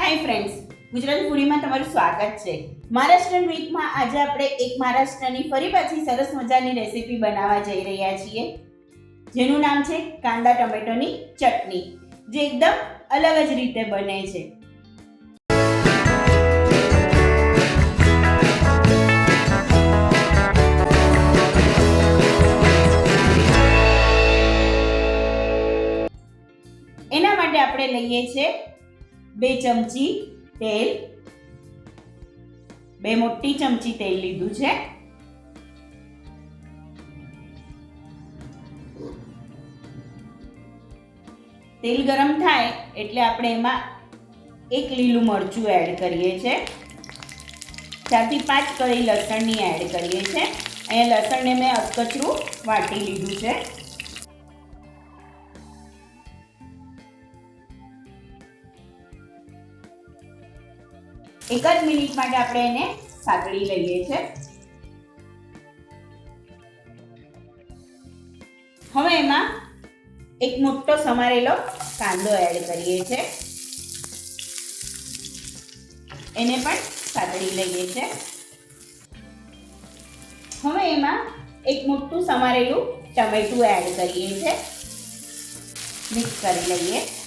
Hi friends Gujarati ફૂડીમાં તમારું સ્વાગત છે. મહારાષ્ટ્રન વીકમાં આજે આપણે એક મહારાષ્ટ્રની ફરી પાછી સરસ મજાની રેસીપી બનાવવા જઈ રહ્યા છીએ. જેનું નામ છે કાંદા ટમેટોની ચટણી. જે એકદમ અલગ જ રીતે બને છે. એના માટે આપણે લઈએ છે બે ચમચી તેલ, બે મોટી ચમચી તેલ લીધું છે. તેલ ગરમ થાય એટલે આપણે એમાં એક લીલું મરચું એડ કરીએ છે ચારથી પાંચ કળી લસણની એડ કરીએ છે અહીંયા લસણને મેં અધકચરું વાટી લીધું છે. એક જ મિનિટ માટે આપણે એને સાંકળી લઈએ છે. હવે એમાં એક મોટો સમારેલો કાંદો એડ કરીએ છે. એને પણ સાંકળી લઈએ છે. હવે એમાં એક મોટું સમારેલું ટમેટું એડ કરીએ છે. મિક્સ કરી લઈએ.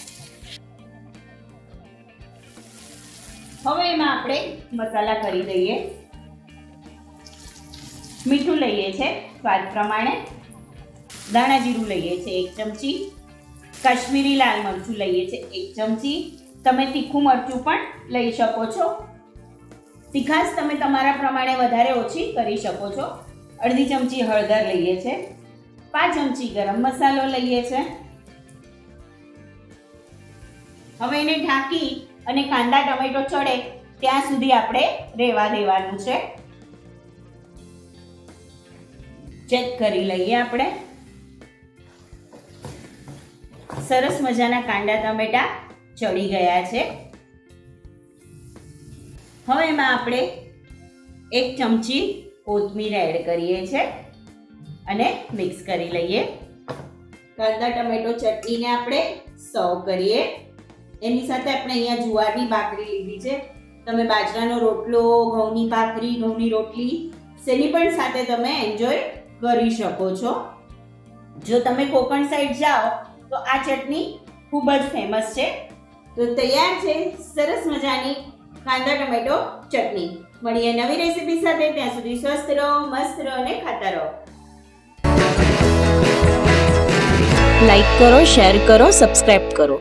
હવે એમાં આપણે મસાલા કરી દઈએ. મીઠું લઈએ છે, સ્વાદ પ્રમાણે. દાણા જીરું લઈએ છે, એક ચમચી. કાશ્મીરી લાલ મરચું લઈએ છે, એક ચમચી. તમે તીખું મરચું પણ લઈ શકો છો. તીખાશ તમે તમારા પ્રમાણે વધારે ઓછી કરી શકો છો. અડધી ચમચી હળદર લઈએ છે. પાંચ ચમચી ગરમ મસાલો લઈએ છે. હવે એને ઢાંકી અને કાંદા ટમેટો ચડે, ત્યાં સુધી આપણે રેવા દેવાનું છે. ચેક કરી લઈએ આપણે. સરસ મજાના કાંદા ટમેટા ચડી ગયા છે. હવે એમાં આપણે એક ચમચી કોથમીર એડ કરીએ છે અને મિક્સ કરી લઈએ. કાંદા ટમેટો ચટણીને આપણે સર્વ કરીએ. એની સાથે આપણે અહીંયા જુવારની ભાખરી લીધી છે. તમે બાજરાનો રોટલો, ઘઉંની ભાખરી, ઘઉંની રોટલી, શેની પણ સાથે તમે એન્જોય કરી શકો છો. જો તમે કોકણ સાઈડ જાઓ, તો આ ચટણી ખૂબ જ ફેમસ છે. તો તૈયાર છે, સરસ મજાની કાંદા ટમેટો ચટણી. મળીએ નવી રેસીપી સાથે, ત્યાં સુધી સ્વસ્થ રહો, મસ્ત રહો અને ખાતા રહો. લાઈક કરો શેર કરો સબસ્ક્રાઈબ કરો.